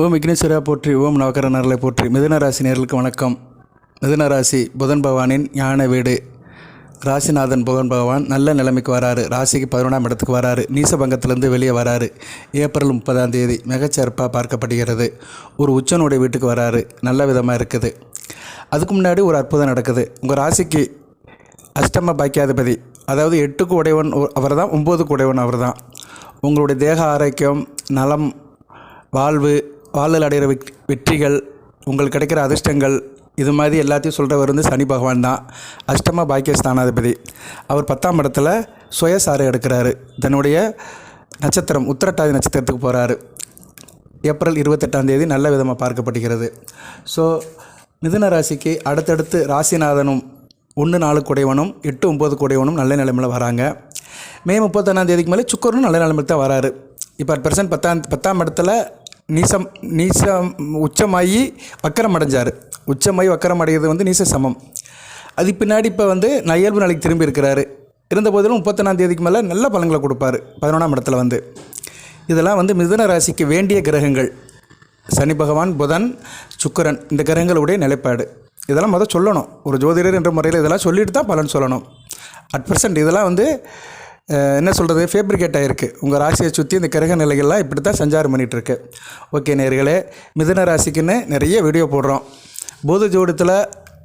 ஓம் விக்னேஸ்வரா போற்றி ஓம் நவகரனர்களை போற்றி. மிதுன நேர்களுக்கு வணக்கம். மிதுனராசி புதன் பகவானின் ஞான வீடு. ராசிநாதன் புதன் பகவான் நல்ல நிலைமைக்கு வராரு. ராசிக்கு பதினொன்றாம் இடத்துக்கு வராரு. நீசபங்கத்திலேருந்து வெளியே வராரு. ஏப்ரல் முப்பதாம் தேதி மிகச்சிறப்பாக பார்க்கப்படுகிறது. ஒரு உச்சனுடைய வீட்டுக்கு வராரு. நல்ல விதமாக இருக்குது. அதுக்கு முன்னாடி ஒரு அற்புதம் நடக்குது. உங்கள் ராசிக்கு அஷ்டம பாக்கியாதிபதி அதாவது எட்டுக்கு உடையவன் அவர் தான் ஒம்போதுக்கு உடையவன் அவர் தான் உங்களுடைய தேக ஆரோக்கியம் நலம் வாழ்வு வாழ்வில் அடைகிற வெக் வெற்றிகள் உங்களுக்கு கிடைக்கிற அதிர்ஷ்டங்கள் இது மாதிரி எல்லாத்தையும் சொல்கிறவர் வந்து சனி பகவான் தான். அஷ்டம பாக்கியஸ்தானாதிபதி. அவர் பத்தாம் இடத்துல சுயசாறு எடுக்கிறாரு. தன்னுடைய நட்சத்திரம் உத்திரட்டாதி நட்சத்திரத்துக்கு போகிறாரு ஏப்ரல் இருபத்தெட்டாம் தேதி நல்ல விதமாக பார்க்கப்படுகிறது ஸோ மிதுன ராசிக்கு அடுத்தடுத்து ராசிநாதனும் ஒன்று நாலு குடையவனும் எட்டு ஒம்பது குடையவனும் நல்ல நிலைமையில் வராங்க. மே முப்பத்தொன்னாம் தேதிக்கு மேலே சுக்கரனும் நல்ல நிலைமையில் தான் வராரு. இப்போ அட் பர்சன்ட் பத்தாம் பத்தாம் இடத்துல நீசம் நீசம் உச்சமாகி வக்கரம் அடைஞ்சார் உச்சமாகி வக்கரம் அடைகிறது வந்து நீச சமம். அது பின்னாடி இப்போ வந்து நான் இயல்பு நிலைக்கு திரும்பி இருக்கிறாரு இருந்த போதிலும் முப்பத்தொன்னாம் தேதிக்கு மேலே நல்ல பலன்களை கொடுப்பாரு பதினொன்றாம் இடத்துல வந்து. இதெல்லாம் வந்து மிதுன ராசிக்கு வேண்டிய கிரகங்கள். சனி பகவான் புதன் சுக்கிரன் இந்த கிரகங்களுடைய நிலைப்பாடு. இதெல்லாம் மொதல் சொல்லணும். ஒரு ஜோதிடர் என்ற முறையில் இதெல்லாம் சொல்லிட்டு தான் பலன் சொல்லணும். அட் ப்ரெசன்ட் இதெல்லாம் வந்து என்ன சொல்கிறது ஃபேப்ரிகேட் ஆகிருக்கு உங்கள் ராசியை சுற்றி இந்த கிரக நிலைகள்லாம் இப்படி தான் சஞ்சாரம் பண்ணிகிட்ருக்கு ஓகே நேர்களே மிதுன ராசிக்குன்னு நிறைய வீடியோ போடுறோம். பூத ஜோடத்தில்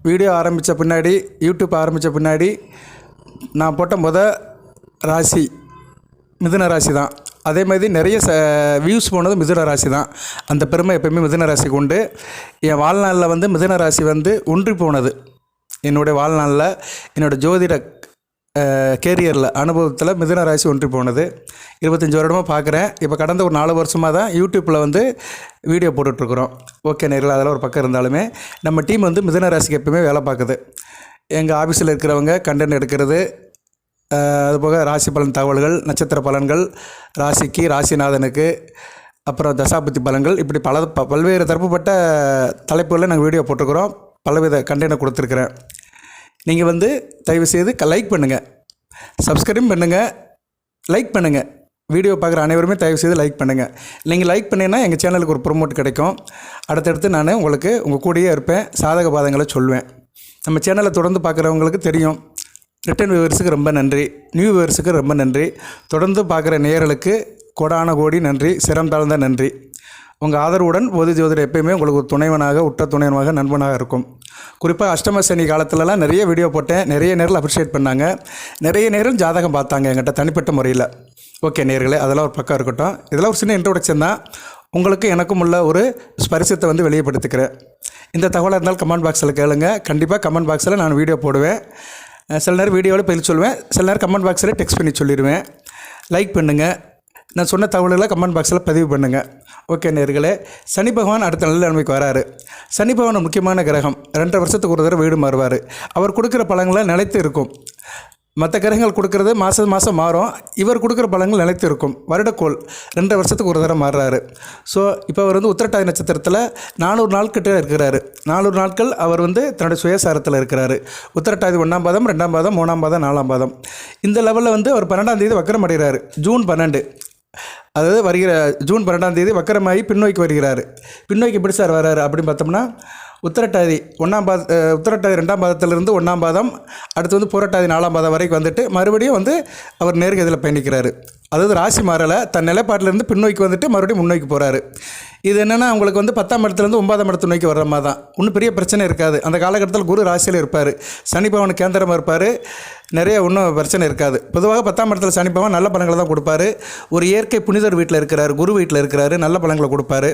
வீடியோ ஆரம்பித்த பின்னாடி யூடியூப் ஆரம்பித்த பின்னாடி நான் போட்ட முத ராசி மிதுன ராசி தான் அதே மாதிரி நிறைய ச வியூஸ் போனது மிதுன ராசி தான் அந்த பெருமை எப்பயுமே மிதுன ராசிக்கு உண்டு. என் வாழ்நாளில் வந்து மிதுன ராசி வந்து ஒன்றி போனது. என்னுடைய வாழ்நாளில் என்னோடய ஜோதிட கேரியரில் அனுபவத்தில் மிதுன ராசி ஒன்றி போனது. இருபத்தஞ்சி வருடமாக பார்க்குறேன் இப்போ கடந்த ஒரு நாலு வருஷமாக தான் யூடியூப்பில் வந்து வீடியோ போட்டுட்ருக்குறோம். ஓகே நேரில் அதெல்லாம் ஒரு பக்கம் இருந்தாலுமே நம்ம டீம் வந்து மிதுன ராசிக்கு எப்பயுமே வேலை பார்க்குது எங்கள் ஆஃபீஸில் இருக்கிறவங்க கண்டென்ட் எடுக்கிறது அதுபோக ராசி பலன் தகவல்கள் நட்சத்திர பலன்கள் ராசிக்கு ராசிநாதனுக்கு அப்புறம் தசாபுத்தி பலன்கள் இப்படி பல ப- பல்வேறு தரப்புப்பட்ட தலைப்புகளில் நாங்கள் வீடியோ போட்டிருக்கிறோம். பலவித கண்டென்ட்டை கொடுத்துருக்குறேன். நீங்கள் வந்து தயவு செய்து லைக் பண்ணுங்கள் சப்ஸ்கிரைப் பண்ணுங்கள் லைக் பண்ணுங்கள் வீடியோ பார்க்குற அனைவருமே தயவு செய்து லைக் பண்ணுங்கள் நீங்கள் லைக் பண்ணீங்கன்னா எங்கள் சேனலுக்கு ஒரு ப்ரொமோட் கிடைக்கும். அடுத்தடுத்து நான் உங்களுக்கு உங்கள் கூடயே இருப்பேன். சாதக பாதங்களை சொல்லுவேன். நம்ம சேனலை தொடர்ந்து பார்க்குறவங்களுக்கு தெரியும். ரிட்டன் வியூவர்ஸுக்கு ரொம்ப நன்றி. நியூ வியூவர்ஸுக்கு ரொம்ப நன்றி. தொடர்ந்து பார்க்குற நேயர்களுக்கு கோடான கோடி நன்றி. சிரம் தாழ்ந்த நன்றி. உங்கள் ஆதரவுடன் பொது ஜோதிடர் எப்பயுமே உங்களுக்கு ஒரு துணைவனாக உற்ற துணைவனாக நண்பனாக இருக்கும். குறிப்பாக அஷ்டம சனி காலத்துலலாம் நிறைய வீடியோ போட்டேன். நிறைய நேரில் அப்ரிஷியேட் பண்ணாங்க. நிறைய நேரம் ஜாதகம் பார்த்தாங்க எங்கிட்ட தனிப்பட்ட முறையில். ஓகே நேர்களே அதெல்லாம் ஒரு பக்கம் இருக்கட்டும். இதெல்லாம் ஒரு சின்ன இன்ட்ரோடக்ஷன் தான். உங்களுக்கு எனக்கும் உள்ள ஒரு ஸ்பரிசத்தை வந்து வெளிப்படுத்திக்கிறேன். இந்த தகவலாக இருந்தால் கமெண்ட் பாக்ஸில் கேளுங்க. கண்டிப்பாக கமெண்ட் பாக்ஸில் நான் வீடியோ போடுவேன். சில நேரம் வீடியோவில் பதில் சொல்லுவேன். சில நேரம் கமெண்ட் பாக்ஸில் டெக்ஸ்ட் பண்ணி சொல்லிடுவேன். லைக் பண்ணுங்கள் நான் சொன்ன தகவல்களை கமெண்ட் பாக்ஸில் பதிவு பண்ணுங்கள் ஓகே நேர்களே சனி பகவான் அடுத்த நல்ல நிலைமைக்கு வராரு. சனி பகவான் முக்கியமான கிரகம். ரெண்டரை வருஷத்துக்கு ஒரு தடவை வீடு மாறுவார். அவர் கொடுக்குற பழங்களை நிலைத்து இருக்கும். மற்ற கிரகங்கள் கொடுக்கறது மாதம் மாதம் மாறும். இவர் கொடுக்குற பழங்கள் நிலைத்து இருக்கும். வருடக்கோள் ரெண்டு வருஷத்துக்கு ஒரு தடவை மாறுறாரு. ஸோ இப்போ அவர் வந்து உத்திரட்டாதி நட்சத்திரத்தில் நானூறு நாள் கிட்ட இருக்கிறாரு. நானூறு நாட்கள் அவர் வந்து தன்னுடைய சுயசாரத்தில் இருக்கிறாரு. உத்திரட்டாதி ஒன்றாம் பாதம் ரெண்டாம் பாதம் மூணாம் பாதம் நாலாம் பாதம். இந்த லெவலில் வந்து அவர் பன்னெண்டாம் தேதி வக்கரம் அடைகிறாரு. ஜூன் பன்னெண்டு. அதாவது வருகிற ஜூன் பன்னெண்டாம் தேதி வக்கரமாகி பின்னோக்கி வருகிறார். பின்னோக்கி எப்படி சார் வர்றாரு அப்படின்னு பார்த்தோம்னா உத்தரட்டாதி ஒன்றாம் பாத உத்தரட்டாதி ரெண்டாம் பாதத்திலிருந்து ஒன்றாம் பாதம் அடுத்து வந்து புரட்டாதி நாலாம் பாதம் வரைக்கும் வந்துட்டு மறுபடியும் வந்து அவர் நேர்கதியில் பயணிக்கிறாரு. அதாவது ராசி மாறலை தன் நிலைப்பாட்டிலேருந்து பின்னோக்கி வந்துட்டு மறுபடியும் முன்னோக்கி போகிறாரு இது என்னென்னா உங்களுக்கு வந்து பத்தாம் இடத்துலேருந்து ஒன்பதாம் இடத்து நோக்கி வர்ற மாதிரி தான். ஒன்றும் பெரிய பிரச்சனை இருக்காது. அந்த காலகட்டத்தில் குரு ராசியில் இருப்பார். சனி பவன் கேந்திரமாக இருப்பார். நிறைய ஒன்றும் பிரச்சனை இருக்காது. பொதுவாக பத்தாம் இடத்துல சனி நல்ல பழங்களை தான் கொடுப்பாரு. ஒரு இயற்கை புனிதர் வீட்டில் இருக்கிறாரு. குரு வீட்டில் இருக்கிறாரு. நல்ல பழங்களை கொடுப்பாரு.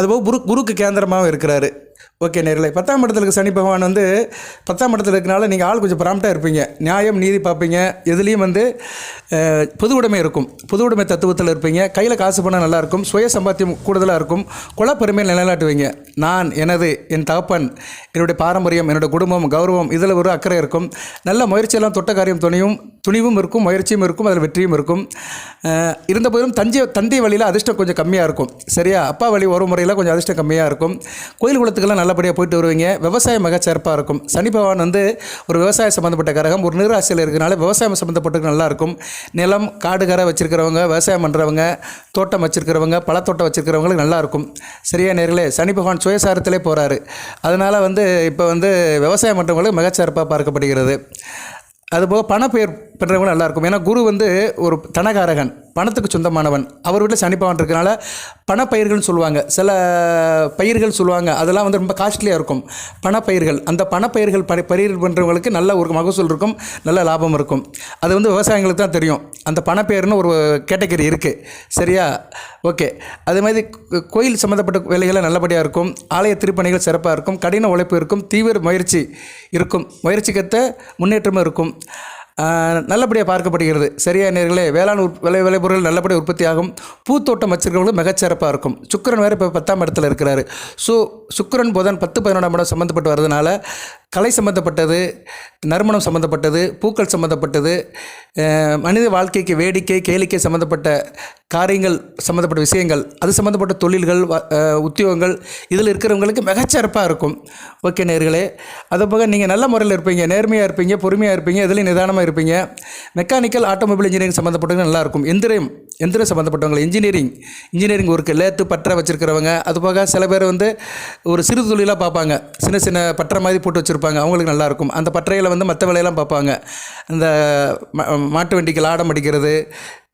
அதுபோக குரு குருக்கு கேந்திரமாகவும் இருக்கிறாரு. ஓகே நேரில். பத்தாம் இடத்துல இருக்க சனி பகவான் வந்து பத்தாம் இடத்துல இருக்கனால நீங்கள் ஆள் கொஞ்சம் ப்ராம்ப்டாக இருப்பீங்க. நியாயம் நீதி பார்ப்பீங்க. எதுலேயும் வந்து புது உடைமை இருக்கும். புது உடைமை தத்துவத்தில் இருப்பீங்க. கையில் காசு பண்ணால் நல்லாயிருக்கும் சுய சம்பாத்தியம் கூடுதலாக இருக்கும். குலப்பெருமையை நிலைநாட்டுவீங்க. நான் எனது என் தகப்பன் என்னுடைய பாரம்பரியம் என்னோடய குடும்பம் கௌரவம் இதில் ஒரு அக்கறை இருக்கும். நல்ல முயற்சியெல்லாம் தொட்ட காரியம் துணியும் துணிவும் இருக்கும் முயற்சியும் இருக்கும் அதில் வெற்றியும் இருக்கும். இருந்த போதிலும் தஞ்சை தந்தை வழியில் அதிர்ஷ்டம் கொஞ்சம் கம்மியாக இருக்கும். சரியா? அப்பா வழி ஒரு முறையில் கொஞ்சம் அதிர்ஷ்டம் கம்மியாக இருக்கும். கோயில் குளத்துக்கெல்லாம் நல்லபடியாக போயிட்டு வருவீங்க. விவசாயம் மிக சிறப்பாக இருக்கும். சனி பகவான் வந்து ஒரு விவசாயம் சம்மந்தப்பட்ட கரகம். ஒரு நீராசியில் இருக்கிறனால விவசாயம் சம்மந்தப்பட்டது நல்லாயிருக்கும் நிலம் காடு கரை வச்சுருக்கிறவங்க விவசாயம் பண்ணுறவங்க தோட்டம் வச்சுருக்கிறவங்க பழத்தோட்டம் வச்சுருக்கிறவங்களுக்கு நல்லாயிருக்கும் சரியா நேர்களே சனி பகவான் சுயசாரத்திலே போகிறாரு அதனால் வந்து இப்போ வந்து விவசாயம் பண்ணுறவங்களுக்கு மிகச்சிறப்பாக பார்க்கப்படுகிறது. அதுபோக பணப்பெயர் பண்ணுறவங்களும் நல்லாயிருக்கும் ஏன்னா குரு வந்து ஒரு தனகாரகன். பணத்துக்கு சொந்தமானவன். அவர் வீட்டில் சனிப்பவன் இருக்கனால பணப்பயிர்கள்னு சொல்லுவாங்க. சில பயிர்கள் சொல்லுவாங்க. அதெல்லாம் வந்து ரொம்ப காஸ்ட்லியாக இருக்கும். பணப்பயிர்கள். அந்த பணப்பயிர்கள் பணி பயிர் பண்ணுறவங்களுக்கு நல்ல ஒரு மகசூல் இருக்கும். நல்ல லாபம் இருக்கும். அது வந்து விவசாயிகளுக்கு தான் தெரியும். அந்த பணப்பெயர்னு ஒரு கேட்டகரி இருக்குது சரியா? ஓகே அதே மாதிரி கோயில் சம்மந்தப்பட்ட வேலைகள் நல்லபடியாக இருக்கும். ஆலய திருப்பணிகள் சிறப்பாக இருக்கும். கடின உழைப்பு இருக்கும். தீவிர முயற்சி இருக்கும். முயற்சிக்கத்த முன்னேற்றமும் இருக்கும். நல்லபடியாக பார்க்கப்படுகிறது. சரியா நேர்களே? வேளாண் உற் விளை விளைபொருள் நல்லபடியாக உற்பத்தியாகும். பூத்தோட்டம் வச்சிருக்கிறவங்களும் மிகச்சிறப்பாக இருக்கும். சுக்கிரன் வேறு இப்போ பத்தாம் இடத்துல இருக்கிறாரு. ஸோ சுக்கரன் புதன் பத்து பதினொன்றாம் இடம் சம்மந்தப்பட்டு வரதுனால கலை சம்மந்தப்பட்டது நறுமணம் சம்மந்தப்பட்டது பூக்கள் சம்மந்தப்பட்டது மனித வாழ்க்கைக்கு வேடிக்கை கேளிக்கை சம்மந்தப்பட்ட காரியங்கள் சம்மந்தப்பட்ட விஷயங்கள் அது சம்மந்தப்பட்ட தொழில்கள் வ- உத்தியோகங்கள் இதில் இருக்கிறவங்களுக்கு மிகச்சிறப்பாக இருக்கும். ஓகே நேர்களே அது போக நீங்கள் நல்ல முறையில் இருப்பீங்க நேர்மையாக இருப்பீங்க பொறுமையாக இருப்பீங்க எதுலேயும் நிதானமாக இருப்பீங்க. மெக்கானிக்கல் ஆட்டோமொபைல் இன்ஜினியரிங் சம்மந்தப்பட்டவங்க நல்லா இருக்கும். எந்திரம் எந்திரம் சம்மந்தப்பட்டவங்க இன்ஜினியரிங் இன்ஜினியரிங் ஒர்க்கு லேத்து பற்ற வச்சுருக்கிறவங்க. அது போக சில பேர் வந்து ஒரு சிறு தொழிலாக பார்ப்பாங்க. சின்ன சின்ன பற்ற மாதிரி போட்டு வச்சுருப்பாங்க. அவங்களுக்கு நல்லாயிருக்கும். அந்த பற்றையில் வந்து மற்ற வேலையெல்லாம் பார்ப்பாங்க இந்த மாட்டு வண்டிக்கு லாடம் அடிக்கிறது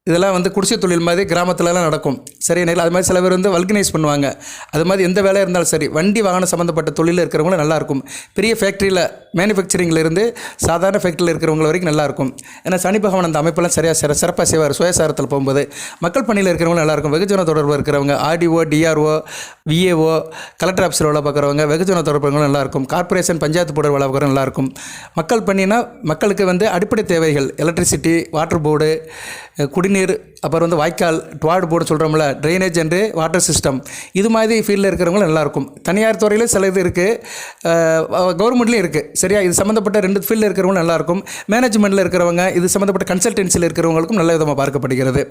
இதெல்லாம் வந்து குடிசை தொழில் மாதிரி கிராமத்துலலாம் நடக்கும். சரி நேரில் அது மாதிரி சில பேர் வந்து வல்கனைஸ் பண்ணுவாங்க. அது மாதிரி எந்த வேலையாக இருந்தாலும் சரி வண்டி வாகனம் சம்மந்தப்பட்ட தொழிலில் இருக்கிறவங்களும் நல்லாயிருக்கும். பெரிய ஃபேக்ட்ரியில் மேனுஃபேக்சரிங்கில் இருந்து சாதாரண ஃபேக்ட்ரியில் இருக்கிறவங்க வரைக்கும் நல்லாயிருக்கும். ஏன்னா சனி பகவான் அந்த அமைப்பெல்லாம் சரியாக சிற சிறப்பாக செய்வார். சுயசாரத்தில் போகும்போது மக்கள் பணியில் இருக்கிறவங்களும் நல்லாயிருக்கும். வெகுஜன தொடர்பு இருக்கிறவங்க ஆர்டிஓ டிஆர்ஓ விஏஓ கலெக்டர் ஆஃபீஸில் வேலை பார்க்குறவங்க வெகுஜன தொடர்புகளும் நல்லாயிருக்கும். கார்ப்பரேஷன் பஞ்சாயத்து போர்டு வேலை பார்க்குறவங்க நல்லாயிருக்கும். மக்கள் பணினா மக்களுக்கு வந்து அடிப்படை தேவைகள் எலக்ட்ரிசிட்டி வாட்டர் போர்டு குடிநீர் அப்புறம் வந்து வாய்க்கால் டுவார்டு போர்டு சொல்கிறோம்ல ட்ரைனேஜ் அண்டு வாட்டர் சிஸ்டம் இது மாதிரி ஃபீல்டில் இருக்கிறவங்களும் நல்லாயிருக்கும். தனியார் துறையில் சில இது இருக்குது கவர்மெண்ட்லேயும் இருக்குது சரியா? இது சம்மந்தப்பட்ட ரெண்டு ஃபீல்டில் இருக்கிறவங்க நல்லாயிருக்கும். மேனேஜ்மெண்ட்டில் இருக்கிறவங்க இது சம்மந்தப்பட்ட கன்சல்டன்சியில் இருக்கிறவங்களுக்கும் நல்ல விதமாக பார்க்கப்படுகிறது.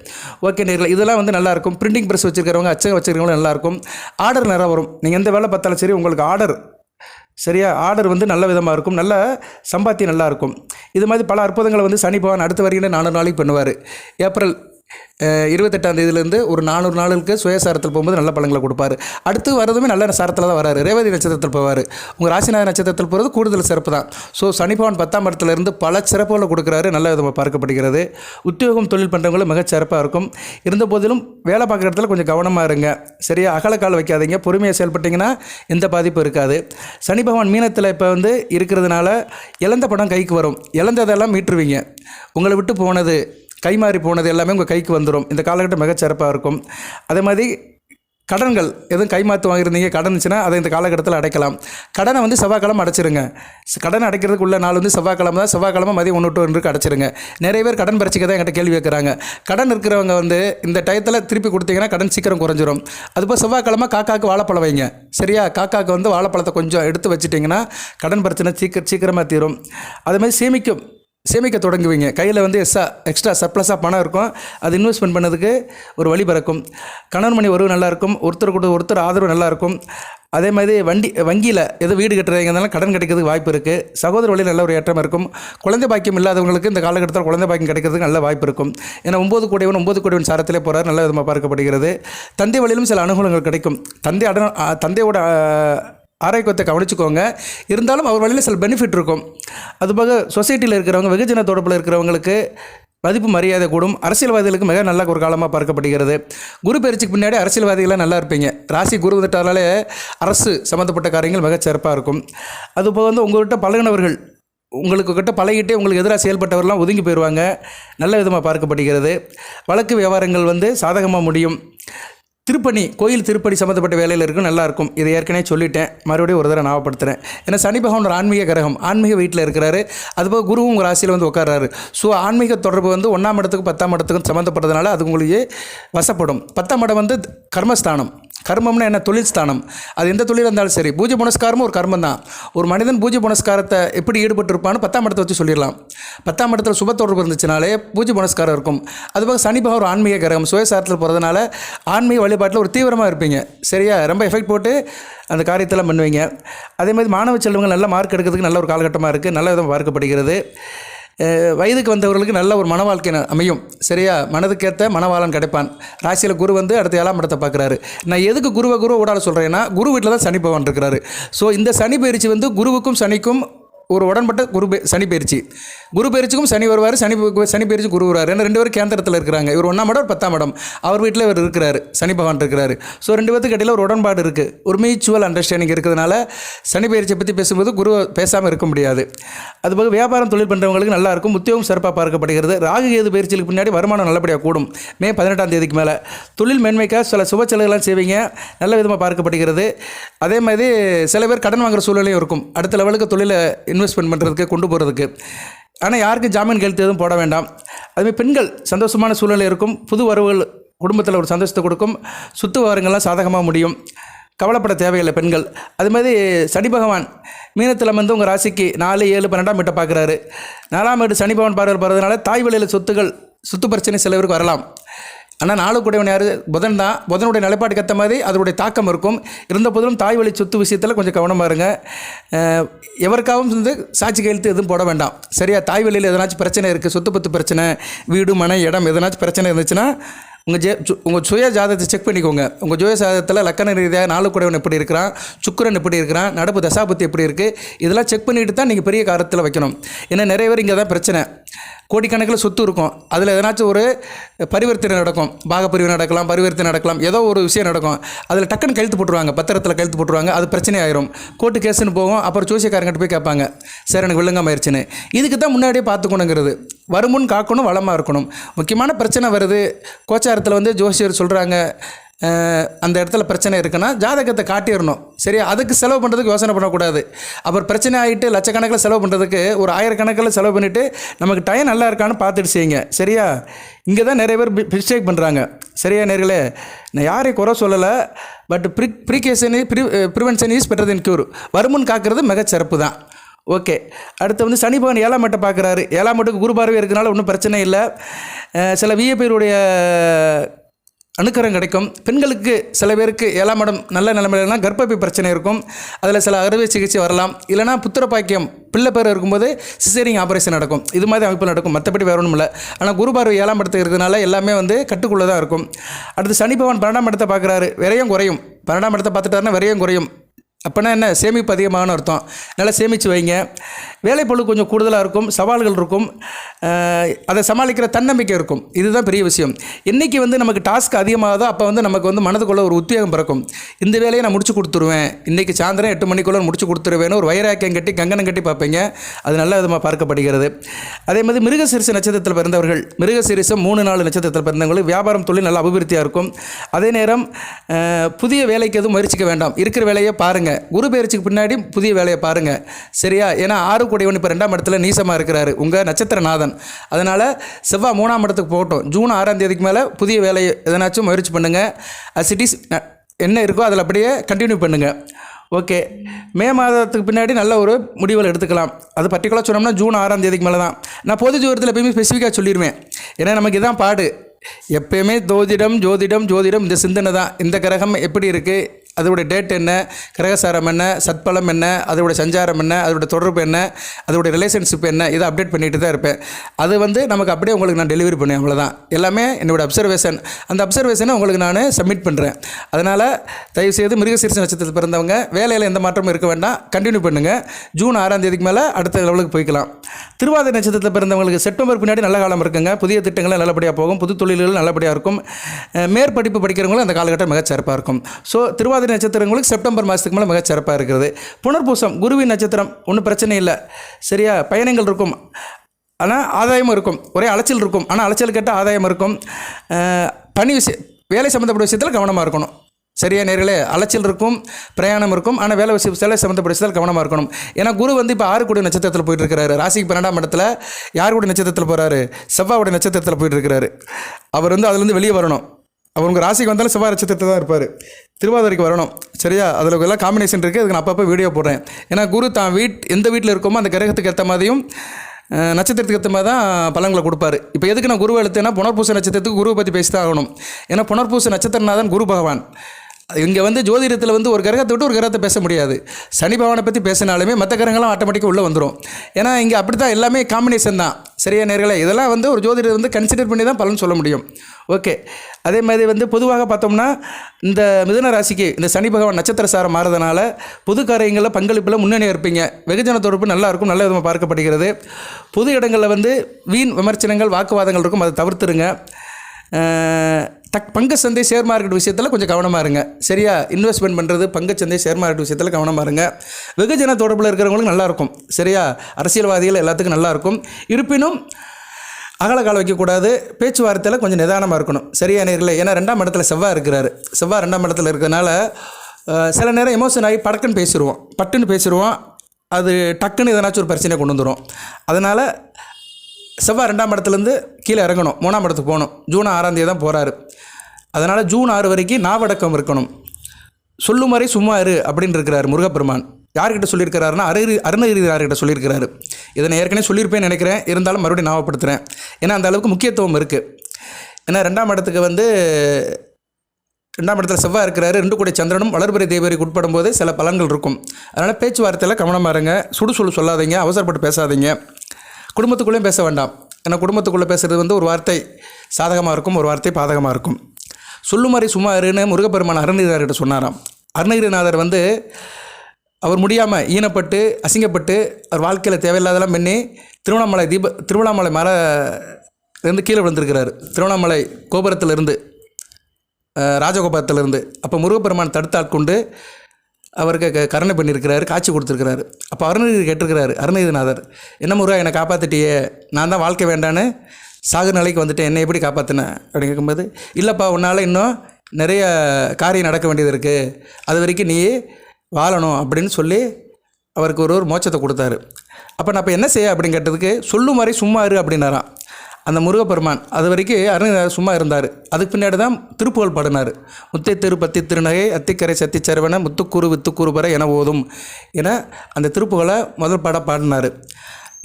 ஓகே நேரில் இதெல்லாம் வந்து நல்லாயிருக்கும். பிரிண்டிங் ப்ரெஸ் வச்சுருக்கிறவங்க அச்சகம் வச்சுருக்கிறவங்க நல்லாயிருக்கும். ஆர்டர் நிறையா வரும். நீங்கள் எந்த வேலை பார்த்தாலும் சரி உங்களுக்கு ஆர்டர் சரியா? ஆர்டர் வந்து நல்ல விதமாக இருக்கும். நல்ல சம்பாத்தியம் நல்லாயிருக்கும். இது மாதிரி பல அற்புதங்களை வந்து சனி பகவான் அடுத்த வரையில் நானூறு நாளைக்கு பண்ணுவார். ஏப்ரல் இருபத்தெட்டாம் தேதியிலேருந்து ஒரு நானூறு நாளுக்கு சுயசாரத்தில் போகும்போது நல்ல பழங்களை கொடுப்பாரு. அடுத்து வரதுமே நல்ல சாரத்தில் தான் வராரு. ரேவதி நட்சத்திரத்தில் போவார். உங்கள் ராசிநாத நட்சத்திரத்தில் போகிறது கூடுதல் சிறப்பு தான். ஸோ சனிபவன் பத்தாம் இடத்துலேருந்து பல சிறப்புகளை கொடுக்குறாரு. நல்ல விதமாக பார்க்கப்படுகிறது. உத்தியோகம் தொழில் பண்ணுறவங்களும் மிகச் சிறப்பாக இருக்கும். இருந்த போதிலும் வேலை பார்க்குற இடத்துல கொஞ்சம் கவனமாக இருங்க. சரியா? அகலக்கால் வைக்காதீங்க. பொறுமையாக செயல்பட்டீங்கன்னா எந்த பாதிப்பும் இருக்காது. சனி பகவான் மீனத்தில் இப்போ வந்து இருக்கிறதுனால இழந்த படம் கைக்கு வரும். இழந்ததெல்லாம் மீட்டுருவீங்க. உங்களை விட்டு போனது கை மாறி போனது எல்லாமே உங்கள் கைக்கு வந்துடும் இந்த காலகட்டம் மிகச்சிறப்பாக இருக்கும். அதே மாதிரி கடன்கள் எதுவும் கைமாத்து வாங்கியிருந்தீங்க கடன் இருந்துச்சுன்னா அதை இந்த காலகட்டத்தில் அடைக்கலாம். கடனை வந்து செவ்வாய்க்கிழமை அடைச்சிருங்க. கடன் அடைக்கிறதுக்கு உள்ள நாள் வந்து செவ்வாய்க்கிழமை தான் செவ்வாய்க்கிழமை மதியம் ஒன்று டு ஒன்றுக்கு அடைச்சிருங்க. நிறைய பேர் கடன் பறிச்சிக்க தான் என்கிட்ட கேள்வி கேட்குறாங்க. கடன் இருக்கிறவங்க வந்து இந்த டயத்தில் திருப்பி கொடுத்தீங்கன்னா கடன் சீக்கிரம் குறைஞ்சிரும். அதுபோல் செவ்வாய்க்கிழமை காக்காக்கு வாழைப்பழம் வைங்க. சரியா? காக்காக்கு வந்து வாழைப்பழத்தை கொஞ்சம் எடுத்து வச்சிட்டிங்கன்னா கடன் பிரச்சனை சீக்கிரம் சீக்கிரமாக தீரும் அதுமாதிரி சேமிக்கும். சேமிக்க தொடங்குவீங்க. கையில் வந்து எக்ஸ்ட்ரா எக்ஸ்ட்ரா சர்ப்ளஸாக பணம் இருக்கும். அது இன்வெஸ்ட்மெண்ட் பண்ணதுக்கு ஒரு வழி பிறக்கும். கணவன் மணி உறவு நல்லாயிருக்கும் ஒருத்தர் கூட ஒருத்தர் ஆதரவு நல்லாயிருக்கும் அதே மாதிரி வண்டி வங்கியில் எது வீடு கட்டுறதுனால கடன் கிடைக்கிறதுக்கு வாய்ப்பு இருக்குது சகோதர வழியில் நல்ல ஒரு ஏற்றம் இருக்கும். குழந்தை பாக்கியம் இல்லாதவங்களுக்கு இந்த காலகட்டத்தில் குழந்தை பாக்கியம் கிடைக்கிறதுக்கு நல்ல வாய்ப்பு இருக்கும். ஏன்னா ஒம்பது கோடிவன் ஒம்பது கோடிவன் சாரத்திலே போகிறார் நல்ல விதமாக பார்க்கப்படுகிறது. தந்தை வழியிலும் சில அனுகூலங்கள் கிடைக்கும். தந்தை அட தந்தையோட ஆரோக்கியத்தை கவனிச்சுக்கோங்க. இருந்தாலும் அவர் வழியில் சில பெனிஃபிட் இருக்கும். அதுபோக சொசைட்டியில் இருக்கிறவங்க வெகுஜன தொடர்பில் இருக்கிறவங்களுக்கு மதிப்பு மரியாதை கூடும். அரசியல்வாதிகளுக்கு மிக நல்ல ஒரு காலமாக பார்க்கப்படுகிறது. குரு பயிற்சிக்கு பின்னாடி அரசியல்வாதிகளாக நல்லா இருப்பீங்க. ராசி குரு வந்துட்டாலே அரசு சம்மந்தப்பட்ட காரியங்கள் மிக சிறப்பாக இருக்கும். அதுபோக வந்து உங்கள்கிட்ட பழகினவர்கள் உங்களுக்கு கிட்ட பழகிட்டே உங்களுக்கு எதிராக செயல்பட்டவர்கள்லாம் ஒதுங்கி போயிடுவாங்க நல்ல விதமாக பார்க்கப்படுகிறது. வழக்கு விவகாரங்கள் வந்து சாதகமாக முடியும். திருப்பணி கோயில் திருப்பணி சம்மந்தப்பட்ட வேலையில் இருக்கும் நல்லாயிருக்கும் இதை ஏற்கனவே சொல்லிட்டேன். மறுபடியும் ஒரு தடவை ஞாபகப்படுத்துகிறேன் ஏன்னா சனி பகவான் ஒரு ஆன்மீக கிரகம் ஆன்மீக வீட்டில் இருக்கிறாரு. அதுபோக குருவும் உங்கள் ராசியில் வந்து உட்கார்றாரு. ஸோ ஆன்மீக தொடர்பு வந்து ஒன்றாம் இடத்துக்கும் பத்தாம் இடத்துக்கும் சம்மந்தப்பட்டதுனால அது உங்களுக்கு வசப்படும். பத்தாம் இடம் வந்து கர்மஸ்தானம். கர்மம்னா என்ன? தொழில் ஸ்தானம். அது எந்த தொழில் இருந்தாலும் சரி. பூஜை புனஸ்காரமும் ஒரு கர்மம் தான். ஒரு மனிதன் பூஜை புனஸ்காரத்தை எப்படி ஈடுபட்டிருப்பான்னு பத்தாம் இடத்தை வச்சு சொல்லிடலாம். பத்தாம் இடத்துல சுப தொடர்பு இருந்துச்சுனாலே பூஜை புனஸ்காரம் இருக்கும். அதுபோக சனிபாக ஒரு ஆன்மீக கிரகம். சுயசாரத்தில் போகிறதுனால ஆன்மீக வழிபாட்டில் ஒரு தீவிரமாக இருப்பீங்க. சரியா? ரொம்ப எஃபெக்ட் போட்டு அந்த காரியத்தெல்லாம் பண்ணுவீங்க. அதே மாதிரி மாணவ செல்வங்கள் நல்ல மார்க் எடுக்கிறதுக்கு நல்ல ஒரு காலகட்டமாக இருக்குது நல்ல விதமாக பார்க்கப்படுகிறது. வயதுக்கு வந்தவர்களுக்கு நல்ல ஒரு மன வாழ்க்கை அமையும். சரியா? மனதுக்கேற்ற மனவாளன் கிடைப்பான். ராசியில் குரு வந்து அடுத்த ஏழாம் இடத்தை பார்க்குறாரு. நான் எதுக்கு குருவை குரு விடாத சொல்கிறேன்னா குரு வீட்டில் தான் சனி பகவான் இருக்கிறாரு. ஸோ இந்த சனி பயிற்சி வந்து குருவுக்கும் சனிக்கும் ஒரு உடன்பட்ட குரு சனி பயிற்சி. குரு பயிற்சிக்கும் சனி வருவார் சனி சனி பயிற்சி குரு வருவார். ஏன்னா ரெண்டு பேரும் கேந்திரத்தில் இருக்கிறாங்க. இவர் ஒன்றாம் இடம் ஒரு பத்தாம் இடம். அவர் வீட்டில் இவர் இருக்கிறார். சனி பகவான் இருக்கிறார். ஸோ ரெண்டு பேத்துக்கு இடையில் ஒரு உடன்பாடு இருக்குது ஒரு மியூச்சுவல் அண்டர்ஸ்டாண்டிங் இருக்கிறதுனால சனி பயிற்சியை பற்றி பேசும்போது குரு பேசாமல் இருக்க முடியாது. அதுபோக வியாபாரம் தொழில் பண்ணுறவங்களுக்கு நல்லா இருக்கும். உத்தியோகம் சிறப்பாக பார்க்கப்படுகிறது. ராகு கேது பயிற்சிகளுக்கு பின்னாடி வருமானம் நல்லபடியாக கூடும். மே பதினெட்டாம் தேதிக்கு மேலே. தொழில் மேன்மைக்காக சில சுப செலவுகள்லாம் செய்வீங்க. நல்ல விதமாக பார்க்கப்படுகிறது. அதே மாதிரி சில பேர் கடன் வாங்குற சூழ்நிலையும் இருக்கும். அடுத்த லெவலுக்கு தொழிலை இன்வெஸ்ட்மெண்ட் பண்ணுறதுக்கு கொண்டு போகிறதுக்கு ஆனால் யாருக்கும் ஜாமீன் கழுத்து எதுவும் போட வேண்டாம். அதுமாதிரி பெண்கள் சந்தோஷமான சூழ்நிலை இருக்கும். புது வரவுகள் குடும்பத்தில் ஒரு சந்தோஷத்தை கொடுக்கும். சுத்து விவரங்கள்லாம் சாதகமாக முடியும். கவலைப்பட தேவையில்லை பெண்கள். அது மாதிரி சனி பகவான் மீனத்தில் வந்து உங்கள் ராசிக்கு நாலு ஏழு பன்னெண்டாம் வீட்டை பார்க்குறாரு. நாலாம் வீடு சனி பகவான் பார்வையில் போகிறதுனால தாய் வழியில் சொத்துகள் சொத்து பிரச்சனை சில பேருக்கு வரலாம். ஆனால் நாலு கூடையவன் யார்? புதன் தான். புதனுடைய நிலைப்பாட்டுக்கு ஏற்ற மாதிரி அதனுடைய தாக்கம் இருக்கும். இருந்த போதிலும் தாய் வழி சொத்து விஷயத்தில் கொஞ்சம் கவனமாக இருங்க. எவருக்காகவும் வந்து சாட்சி கையெழுத்து எதுவும் போட வேண்டாம். சரியா? தாய் வழியில் எதனாச்சும் பிரச்சனை இருக்குது சொத்து பத்து பிரச்சனை வீடு மனை இடம் எதனாச்சும் பிரச்சனை இருந்துச்சுன்னா உங்கள் ஜே உங்கள் சுய ஜாதகத்தை செக் பண்ணிக்கோங்க. உங்கள் சுய ஜாதகத்தில் லக்கண ரீதியாக நாலு குடைவன் எப்படி இருக்கிறான்? சுக்கிரன் எப்படி இருக்கிறான்? நடப்பு தசாபத்தி எப்படி இருக்குது இதெல்லாம் செக் பண்ணிட்டு தான் நீங்கள் பெரிய காரத்தில் வைக்கணும். ஏன்னா நிறைய பேர் இங்கே தான் பிரச்சனை. கோடிக்கணக்கில் சொத்து இருக்கும். அதில் எதனாச்சும் ஒரு பரிவர்த்தனை நடக்கும். பாக பிரிவு நடக்கலாம் பரிவர்த்தனை நடக்கலாம் ஏதோ ஒரு விஷயம் நடக்கும். அதில் டக்குன்னு கழுத்து போட்டுருவாங்க. பத்திரத்தில் கழுத்து போட்டுருவாங்க. அது பிரச்சனை ஆயிரும் கோர்ட்டு கேஸுன்னு போகும். அப்புறம் ஜோசியக்காரங்கிட்ட போய் கேட்பாங்க. சார் எனக்கு வில்லங்கம் ஆயிடுச்சுன்னு இதுக்கு தான் முன்னாடியே பார்த்துக்கணுங்கிறது. வருமுன் காக்கணும் வளமாக இருக்கணும். முக்கியமான பிரச்சனை வருது. கோச்சாரத்தில் வந்து ஜோசியர் சொல்கிறாங்க அந்த இடத்துல பிரச்சனை இருக்குன்னா ஜாதகத்தை காட்டிடணும். சரியா அதுக்கு செலவு பண்ணுறதுக்கு யோசனை பண்ணக்கூடாது. அப்புறம் பிரச்சனை ஆகிட்டு லட்சக்கணக்கில் செலவு பண்ணுறதுக்கு ஒரு ஆயிரக்கணக்கில் செலவு பண்ணிவிட்டு நமக்கு டைம் நல்லா இருக்கான்னு பார்த்துட்டு செய்யுங்க. சரியா? இங்கே தான் நிறைய பேர் மிஸ்டேக் பண்ணுறாங்க சரியா நேர்களே? நான் யாரையும் குறை சொல்லலை. But pre precaution pre prevention is better then cure வருமுன் காக்கிறது மிகச்சிறப்பு தான். ஓகே அடுத்து வந்து சனி பகவான் ஏழாம் மட்டை பார்க்குறாரு. ஏழாம் மட்டுக்கு குரு பார்வை ஒன்றும் பிரச்சனை இல்லை. சில விஏபியருடைய அணுக்கரம் கிடைக்கும் பெண்களுக்கு சில பேருக்கு ஏழாம் இடம் நல்ல நிலைமையிலனா கர்ப்பப்பை பிரச்சனை இருக்கும். அதில் சில அறுவை சிகிச்சை வரலாம். இல்லைனா புத்திரப்பாக்கியம் பிள்ளை பேர் இருக்கும்போது சிசேரிங் ஆபரேஷன் நடக்கும். இது மாதிரி அமைப்பில் நடக்கும். மற்றபடி வேற ஒன்றும் இல்லை ஆனால் குரு பார்வை ஏழாம் இடத்துக்கு இருக்கிறதுனால எல்லாமே வந்து கட்டுக்குள்ளே தான் இருக்கும். அடுத்து சனி பகவான் பன்னெண்டாம் இடத்தை பார்க்குறாரு. விரையும் குறையும். பன்னெண்டாம் இடத்தை பார்த்துட்டாருன்னா விரையும் குறையும். அப்போனா என்ன? சேமிப்பு அதிகமாகனு அர்த்தம். நல்லா சேமித்து வைங்க. வேலைப்பொழுது கொஞ்சம் கூடுதலாக இருக்கும் சவால்கள் இருக்கும். அதை சமாளிக்கிற தன்னம்பிக்கை இருக்கும். இதுதான் பெரிய விஷயம். என்றைக்கு வந்து நமக்கு டாஸ்க் அதிகமாகுதோ அப்போ வந்து நமக்கு வந்து மனதுக்குள்ள ஒரு உத்வேகம் பிறக்கும். இந்த வேலையை நான் முடிச்சு கொடுத்துருவேன். இன்றைக்கி சாயந்தரம் எட்டு மணிக்குள்ளே முடிச்சு கொடுத்துருவேன்னு ஒரு வைராக்கியம் கட்டி கங்கணம் கட்டி பார்ப்பீங்க. அது நல்ல விதமாக பார்க்கப்படுகிறது. அதே மாதிரி மிருகசீரிச நட்சத்திரத்தில் பிறந்தவர்கள் மிருகசீரிசம் மூணு நாலு நட்சத்திரத்தில் பிறந்தவங்களுக்கு வியாபாரம் தொழில் நல்ல அபிவிருத்தியாக இருக்கும். அதே நேரம் புதிய வேலைக்கு எதுவும் முயற்சிக்க வேண்டாம். இருக்கிற வேலையை பாருங்கள் குரு பயிற்சிக்கு பின்னாடி புதிய வேலையை பாருங்கள் சரியா? ஏன்னா ஆறு கூடையவன் இப்போ ரெண்டாம் இடத்துல நீசமாக இருக்கிறாரு. உங்கள் நட்சத்திரநாதன். அதனால் செவ்வாய் மூணாம் இடத்துக்கு போகட்டும். ஜூன் ஆறாம் தேதிக்கு மேலே புதிய வேலையை எதனாச்சும் முயற்சி பண்ணுங்கள் அஸ் இட் இஸ் என்ன இருக்கோ அதில் அப்படியே கண்டினியூ பண்ணுங்கள் ஓகே மே மாதத்துக்கு பின்னாடி நல்ல ஒரு முடிவுகள் எடுத்துக்கலாம். அது பர்டிகுலராக சொன்னோம்னா ஜூன் ஆறாம் தேதிக்கு மேலே தான். நான் பொது ஜோதிடத்தில் எப்பயுமே ஸ்பெசிஃபிக்காக சொல்லிடுவேன் ஏன்னா நமக்கு இதான் பாடு. எப்பயுமே ஜோதிடம் ஜோதிடம் ஜோதிடம் இந்த சிந்தனை தான். இந்த கிரகம் எப்படி இருக்குது அதோடைய டேட் என்ன கிரகசாரம் என்ன சத்பலம் என்ன அதோடைய சஞ்சாரம் என்ன அதோடைய தொடர்பு என்ன அதோடைய ரிலேஷன்ஷிப் என்ன இதை அப்டேட் பண்ணிட்டு தான் இருப்பேன். அது வந்து நமக்கு அப்படியே உங்களுக்கு நான் டெலிவரி பண்ணுவேன் அவ்வளோதான் எல்லாமே என்னோட அப்சர்வேஷன் அந்த அப்சர்வேஷனை உங்களுக்கு நான் சப்மிட் பண்ணுறேன் அதனால் தயவுசெய்து மிருகசீரிச நட்சத்திரத்தில் பிறந்தவங்க வேலையில் எந்த மாற்றமும் இருக்க வேண்டாம். கண்டினியூ பண்ணுங்கள் ஜூன் ஆறாம் தேதிக்கு மேலே அடுத்த லெவலுக்கு போய்க்கலாம். திருவாதிரை நட்சத்திரத்தில் பிறந்தவங்களுக்கு செப்டம்பர் பின்னாடி நல்ல காலம் இருக்குங்க. புதிய திட்டங்கள் நல்லபடியாக போகும். புது தொழில்கள் நல்லபடியாக இருக்கும். மேற்படிப்பு படிக்கிறவங்களும் அந்த காலகட்டம் மிகச்சிறப்பாக இருக்கும். ஸோ திருவாதிரை நட்சத்திரங்களுக்கு செப்டம்பர் மாதத்துக்கு மேலே மிகச் சிறப்பாக இருக்கிறது. புனர்பூசம் குருவின் நட்சத்திரம் ஒன்றும் பிரச்சனை இல்லை. சரியா? பயணங்கள் இருக்கும். ஆனால் ஆதாயமும் இருக்கும். ஒரே அலைச்சல் இருக்கும். ஆனால் அலைச்சல் கேட்டால் ஆதாயம் இருக்கும். பணி விஷய வேலை சம்மந்தப்பட்ட விஷயத்தில் கவனமாக இருக்கணும். சரியா நேர்களே? அலைச்சல் இருக்கும் பிரயாணம் இருக்கும். ஆனால் வேலை விஷய வேலை சம்மந்தப்பட்ட விஷயத்தில் கவனமாக இருக்கணும். ஏன்னா குரு வந்து இப்போ ஆறு கோடி நட்சத்திரத்தில் போயிட்டு இருக்கிறாரு ராசிக்கு பன்னெண்டாம் இடத்துல யார் கூட நட்சத்திரத்தில் போகிறாரு செவ்வாவுடைய நட்சத்திரத்தில் போயிட்டு இருக்கிறாரு அவர் வந்து அதுலேருந்து வெளியே வரணும். அவர் உங்கள் ராசிக்கு வந்தாலும் செவ்வாய் நட்சத்திரத்தை தான் இருப்பார். திருவாதிரைக்கு வரணும். சரியா? அதில் எல்லாம் காம்பினேஷன் இருக்குது அதுக்கு நான் அப்பப்போ வீடியோ போடுறேன். ஏன்னா குரு தான் வீட் எந்த வீட்டில் இருக்கோமோ அந்த கிரகத்துக்கு ஏற்ற மாதிரியும் நட்சத்திரத்துக்கு ஏற்ற மாதிரி தான் பலன்களை கொடுப்பாரு. இப்போ எதுக்கு நான் குரு எழுத்துனா புனர்பூச நட்சத்திரத்துக்கு குருவை பற்றி பேசி தான் ஆகணும். ஏன்னா புனர்பூச நட்சத்திரநாதன் குரு பகவான். இங்கே வந்து ஜோதிடத்தில் வந்து ஒரு கிரகத்தை விட்டு ஒரு கிரகத்தை பேச முடியாது. சனி பகவானை பற்றி பேசினாலுமே மற்ற கிரகங்களும் ஆட்டோமேட்டிக்காக உள்ளே வந்துடும் ஏன்னா இங்கே அப்படி தான் எல்லாமே காம்பினேஷன் தான். சரியா நேர்களை? இதெல்லாம் வந்து ஒரு ஜோதிடர் வந்து கன்சிடர் பண்ணி தான் பலன் சொல்ல முடியும். ஓகே அதே மாதிரி வந்து பொதுவாக பார்த்தோம்னா இந்த மிதுன ராசிக்கு இந்த சனி பகவான் நட்சத்திர சாரம் மாறுறதுனால பொது காரியங்களில் பங்களிப்பில் முன்னணியாக இருப்பீங்க. வெகுஜன தொடர்பு நல்லா இருக்கும் நல்ல விதமாக பார்க்கப்படுகிறது. பொது இடங்களில் வந்து வீண் விமர்சனங்கள் வாக்குவாதங்கள் இருக்கும் அதை தவிர்த்துருங்க. தக் பங்கு சந்தை ஷேர் மார்க்கெட் விஷயத்தில் கொஞ்சம் கவனமாக இருங்க. சரியா? இன்வெஸ்ட்மெண்ட் பண்ணுறது பங்கு சந்தை ஷேர் மார்க்கெட் விஷயத்தில் கவனமாக இருங்க. வெகுஜன தொடர்பில் இருக்கிறவங்களுக்கு நல்லாயிருக்கும் சரியா? அரசியல்வாதிகள் எல்லாத்துக்கும் நல்லாயிருக்கும் இருப்பினும் அகல கால வைக்கக்கூடாது. பேச்சுவார்த்தையில் கொஞ்சம் நிதானமாக இருக்கணும். சரியா நேரில்? ஏன்னா ரெண்டாம் இடத்துல செவ்வாய் இருக்கிறாரு. செவ்வாய் ரெண்டாம் இடத்துல இருக்கிறனால சில நேரம் எமோஷன் ஆகி படக்குன்னு பேசிடுவோம் பட்டுன்னு பேசிடுவோம் அது டக்குன்னு எதனாச்சும் ஒரு பிரச்சனையை கொண்டு வந்துடும் அதனால் செவ்வாய் ரெண்டாம் இடத்துலேருந்து கீழே இறங்கணும். மூணாம் இடத்துக்கு போகணும். ஜூன் ஆறாம் தேதி தான் போகிறாரு அதனால் ஜூன் ஆறு வரைக்கும் நாவடக்கம் இருக்கணும். சொல்லும் வரை சும்மா இரு அப்படின்னு இருக்கிறார் முருகப்பெருமான். யார்கிட்ட சொல்லியிருக்கிறாருன்னா அருகிரி அருணகிரியார்கிட்ட சொல்லியிருக்கிறாரு. இதை நான் ஏற்கனவே சொல்லியிருப்பேன்னு நினைக்கிறேன். இருந்தாலும் மறுபடியும் ஞாபகப்படுத்துகிறேன் ஏன்னா அந்த அளவுக்கு முக்கியத்துவம் இருக்குது ஏன்னா ரெண்டாம் இடத்துக்கு வந்து ரெண்டாம் இடத்துல செவ்வாய் இருக்கிறாரு. ரெண்டு கூட சந்திரனும் வளர்பிறை தேவருக்கு உட்படும் போது சில பலன்கள் இருக்கும். அதனால் பேச்சுவார்த்தையில் கவனமாக இருங்க. சுடுசொல் சொல்லாதீங்க. அவசரப்பட்டு பேசாதீங்க. குடும்பத்துக்குள்ளேயும் பேச வேண்டாம். ஏன்னா குடும்பத்துக்குள்ளே பேசுகிறது வந்து ஒரு வார்த்தை சாதகமாக இருக்கும் ஒரு வார்த்தை பாதகமாக இருக்கும். சொல்லும் மாதிரி சும்மா இருன்னு முருகப்பெருமான் அருணகிரிநாதர்கிட்ட சொன்னாராம். அருணகிரிநாதர் வந்து அவர் முடியாமல் ஈனப்பட்டு அசிங்கப்பட்டு அவர் வாழ்க்கையில் தேவையில்லாதெல்லாம் பண்ணி திருவண்ணாமலை தீப திருவண்ணாமலை மலை இருந்து கீழே விழுந்திருக்கிறார். திருவண்ணாமலை கோபுரத்திலிருந்து ராஜகோபுரத்திலிருந்து. அப்போ முருகப்பெருமான் தடுத்தாட்கொண்டு அவருக்கு க- கருணை பண்ணியிருக்கிறாரு காட்சி கொடுத்துருக்கிறாரு. அப்போ அருணகிரி கேட்டிருக்கிறாரு அருணகிரிநாதர் என்ன முருகா என்னை காப்பாற்றிட்டியே நான் தான் வாழ்க்கை வேண்டான்னு சாகு நிலைக்கு வந்துட்டேன் என்னை எப்படி காப்பாற்றினேன் அப்படின்னு கேட்கும்போது இல்லைப்பா உன்னால் இன்னும் நிறைய காரியம் நடக்க வேண்டியது இருக்குது அது வரைக்கும் நீ வாழணும் அப்படின்னு சொல்லி அவருக்கு ஒரு ஒரு மோச்சத்தை கொடுத்தாரு. அப்போ நான் இப்போ என்ன செய்ய அப்படின்னு கேட்டதுக்கு சொல்லும் மாதிரி சும்மா இரு அப்படின்னாராம். அந்த முருகப்பெருமான் அது வரைக்கும் அருணகிரிநாதர் சும்மா இருந்தார். அதுக்கு பின்னாடி தான் திருப்புகழ் பாடினார். முத்தை திருப்பத்தி திருநகை அத்திக்கரை சத்தி சரவண முத்துக்கூறு வித்துக்கூறு பெற என ஓதும் என அந்த திருப்புகழை முதல் பாட பாடினார்.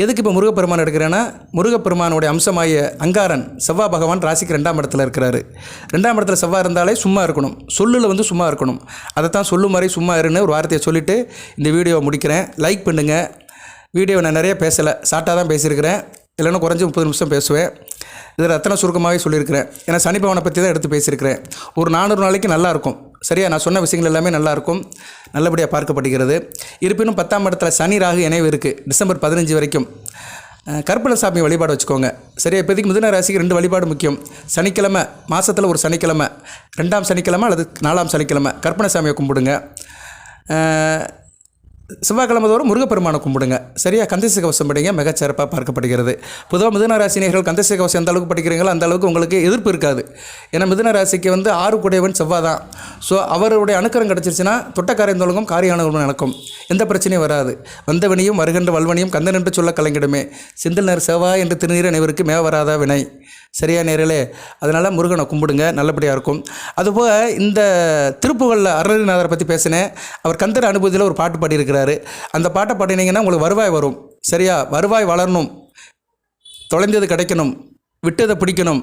எதுக்கு இப்போ முருகப்பெருமான் எடுக்கிறேன்னா முருகப்பெருமானுடைய அம்சமாகிய அங்காரன் செவ்வாய் பகவான் ராசிக்கு ரெண்டாம் இடத்துல இருக்கிறாரு. ரெண்டாம் இடத்துல செவ்வாய் இருந்தாலே சும்மா இருக்கணும். சொல்லில் வந்து சும்மா இருக்கணும். அதை தான் சொல்லும் மாதிரி சும்மா இருன்னு ஒரு வார்த்தையை சொல்லிவிட்டு இந்த வீடியோவை முடிக்கிறேன். லைக் பண்ணுங்கள் வீடியோ நான் நிறைய பேசலை. ஷார்ட்டாக தான் பேசியிருக்கிறேன். இல்லைன்னா குறைஞ்சி முப்பது நிமிஷம் பேசுவேன். இதில் அத்தனை சுருக்கமாகவே சொல்லியிருக்கிறேன். ஏன்னா சனிப்பவனை பற்றி தான் எடுத்து பேசியிருக்கிறேன். ஒரு நானூறு நாளைக்கு நல்லாயிருக்கும் சரியா? நான் சொன்ன விஷயங்கள் எல்லாமே நல்லாயிருக்கும் நல்லபடியாக பார்க்கப்படுகிறது. இருப்பினும் பத்தாம் இடத்துல சனி ராகு இணைவு இருக்குது டிசம்பர் பதினஞ்சு வரைக்கும். அஹ், வழிபாடு வச்சுக்கோங்க. சரியா? இப்போதைக்கு மிதுன ராசிக்கு ரெண்டு வழிபாடு முக்கியம். சனிக்கிழமை மாதத்தில் ஒரு சனிக்கிழமை. ரெண்டாம் சனிக்கிழமை அல்லது நாலாம் சனிக்கிழமை. கருப்பணசாமியை கும்பிடுங்க. செவ்வாய்க்கிழமை தோறும் முருகப்பெருமானை கும்பிடுங்க. சரியா? கந்தசி கவசம் படிங்க மிகச்சிறப்பாக பார்க்கப்படுகிறது. பொதுவாக மிதுன ராசினியர்கள் கந்தச கவசம் எந்த அளவுக்கு படிக்கிறீங்களோ அந்த அளவுக்கு உங்களுக்கு எதிர்ப்பு இருக்காது. ஏன்னா மிதுன ராசிக்கு வந்து ஆறு குடையவன் செவ்வாய் தான். ஸோ அவருடைய அணுக்கரம் கிடச்சிருச்சுன்னா தொட்டக்காரியம் தொழுங்கும் காரியானவர்களும் நடக்கும். எந்த பிரச்சனையும் வராது. வந்தவனையும் வருகின்ற வல்வனையும் கந்தன் என்று சொல்ல கலங்கிடுமே. செந்தில் நேர் செவ்வாய் என்று திருநீர் அனைவருக்கு மேவராதா வினை. சரியா நேர்களே? அதனால் முருகனை கும்பிடுங்க நல்லபடியாக இருக்கும். அதுபோக இந்த திருப்புகளில் அருள்நாதரை பற்றி பேசினேன். அவர் கந்தர் அனுபூதியில் ஒரு பாட்டு பாடியிருக்கிறாரு. அந்த பாட்டை பாடினீங்கன்னா உங்களுக்கு வருவாய் வரும். சரியா? வருவாய் வளரணும். தொலைந்தது கிடைக்கணும். விட்டதை பிடிக்கணும்.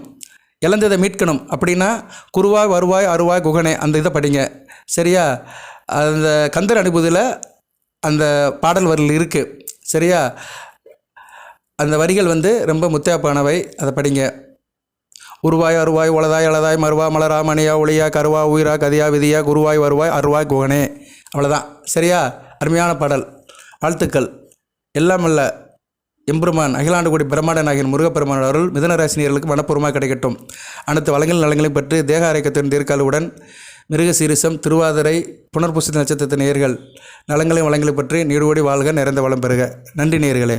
இழந்ததை மீட்கணும். அப்படின்னா குருவாய் வருவாய் அருவாய் குகனே அந்த இதை படிங்க. சரியா? அந்த கந்தர் அனுபூதியில் அந்த பாடல் வரில் இருக்குது சரியா? அந்த வரிகள் வந்து ரொம்ப முத்தியாப்பானவை. அதை படிங்க. உருவாய் அருவாய் உளதாய் அழதாய் மறுவா மலரா மணியா ஒளியா கருவா உயிரா கதியா விதியா குருவாய் வருவாய் அருவாய் குகனே. அவ்வளோதான் சரியா? அருமையான பாடல். வாழ்த்துக்கள். எல்லாம் அல்ல எம்பெருமான் அகிலாண்டுகுடி பிரம்மாண்ட நாயகன் முருகப்பெருமான் அருள் மிதனராசினியர்களுக்கு மனப்பூர்வமாக கிடைக்கட்டும். அனைத்து வளங்கள் நலங்களையும் பெற்று தேக ஆரோக்கியத்தின் தீர்க்காலுடன் மிருக சீரிசம் திருவாதிரை புனர்பூச நட்சத்திரத்தின் நேர்கள் நலங்களையும் வளங்களையும் பற்றி நீடுவோடி வாழ்க நிறைந்த வளம் பெறுக. நன்றி நேர்களே